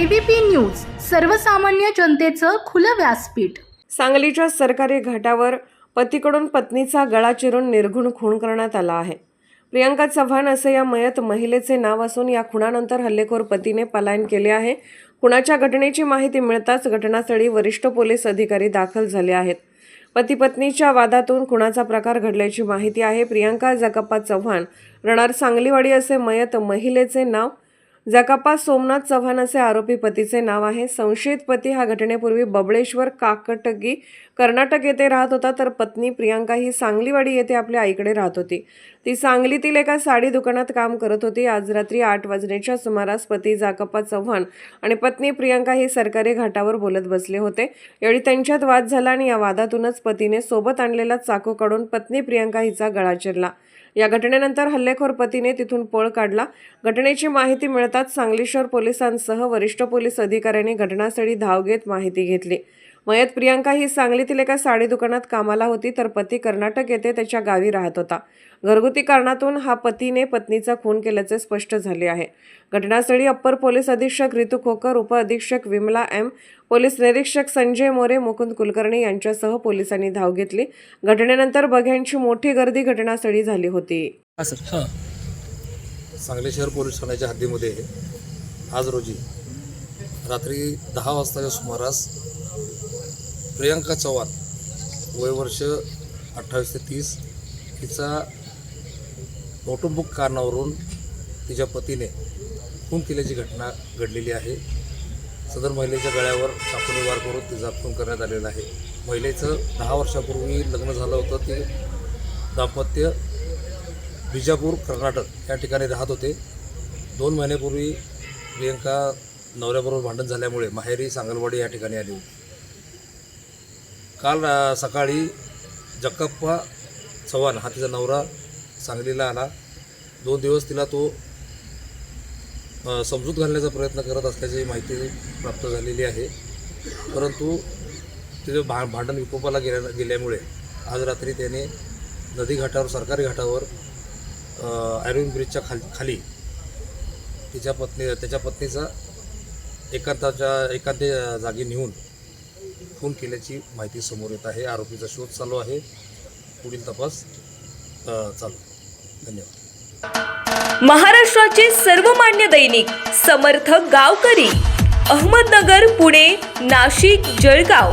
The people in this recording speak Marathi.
एबीपी न्यूज सर्वसामान्य जनतेचं खुलं व्यासपीठ. सांगलीच्या सरकारी घाटावर पतीकडून पत्नीचा गळा चिरून निर्घुण खून करण्यात आला आहे. प्रियांका चव्हाण असे या मयत महिलेचे नाव असून या खुणानंतर हल्लेखोर पतीने पलायन केले आहे. खुणाच्या घटनेची माहिती मिळताच घटनास्थळी वरिष्ठ पोलीस अधिकारी दाखल झाले आहेत. पती पत्नीच्या वादातून खुणाचा प्रकार घडल्याची माहिती आहे. प्रियांका जगप्पा चव्हाण रणार सांगलीवाडी असे मयत महिलेचे नाव जकापा सोमनाथ चव्हाण असे आरोपी पतीचे नाव आहे. संशयित पती हा घटनेपूर्वी बबळेश्वर काकटगी कर्नाटक येथे राहत होता. तर पत्नी प्रियांका ही सांगलीवाडी येथे आपल्या आईकडे राहत होती. ती सांगलीतील एका साडी दुकानात काम करत होती. आज रात्री आठ वाजण्याच्या सुमारास पती जाकप्पा चव्हाण आणि पत्नी प्रियांका ही सरकारी घाटावर बोलत बसले होते. यावेळी त्यांच्यात वाद झाला आणि या वादातूनच पतीने सोबत आणलेला चाकू काढून पत्नी प्रियांका हिचा गळा चिरला. या घटनेनंतर हल्लेखोर पतीने तिथून पळ काढला. घटनेची माहिती मिळत मिळताच सांगली शहर पोलिसांसह वरिष्ठ पोलीस अधिकाऱ्यांनी घटनास्थळी धाव घेत माहिती घेतली. मयत प्रियांका ही सांगलीतील एका साडी दुकानात कामाला होती तर पती कर्नाटक येथे त्याच्या गावी राहत होता. घरगुती कारणातून हा पतीने पत्नीचा खून केल्याचे स्पष्ट झाले आहे. घटनास्थळी अप्पर पोलीस अधीक्षक रितू खोकर उपअधीक्षक विमला एम पोलीस निरीक्षक संजय मोरे मुकुंद कुलकर्णी यांच्यासह पोलिसांनी धाव घेतली. घटनेनंतर बघ्यांची मोठी गर्दी घटनास्थळी झाली होती. हा सर. हां. सांगली शहर पोलीस ठाण्याच्या हद्दीमध्ये आज रोजी रात्री दहा वाजताच्या सुमारास प्रियांका चव्हाण वय वर्ष अठ्ठावीस ते तीस हिचा कौटुंबिक कारणावरून तिच्या पतीने खून केल्याची घटना घडलेली आहे. सदर महिलेच्या गळ्यावर चाकूने वार करून तिचा खून करण्यात आलेला आहे. महिलेचं दहा वर्षापूर्वी लग्न झालं होतं. ते दाम्पत्य विजापूर कर्नाटक या ठिकाणी राहत होते. दोन महिन्यापूर्वी प्रियंका नवऱ्याबरोबर भांडण झाल्यामुळे माहेरी सांगलवाडी या ठिकाणी आली होती. काल सकाळी जक्कप्पा चव्हाण हा तिचा नवरा सांगलीला आला. दोन दिवस तिला तो समजूत घालण्याचा प्रयत्न करत असल्याची माहिती प्राप्त झालेली आहे. परंतु तिथे भा भांडण विकोपाला गेल्या गेल्यामुळे आज रात्री त्याने नदी घाटावर सरकारी घाटावर आयर्विन ब्रिजच्या खाल खाली. तिच्या पत्नी त्याच्या पत्नीचा एकांताच्या एकांत जागी नेऊन खून केल्याची माहिती समोर येत आहे. आरोपीचा शोध चालू आहे. पुढील तपास चालू. धन्यवाद. महाराष्ट्राचे सर्वमान्य दैनिक समर्थ गावकरी अहमदनगर पुणे नाशिक जळगाव.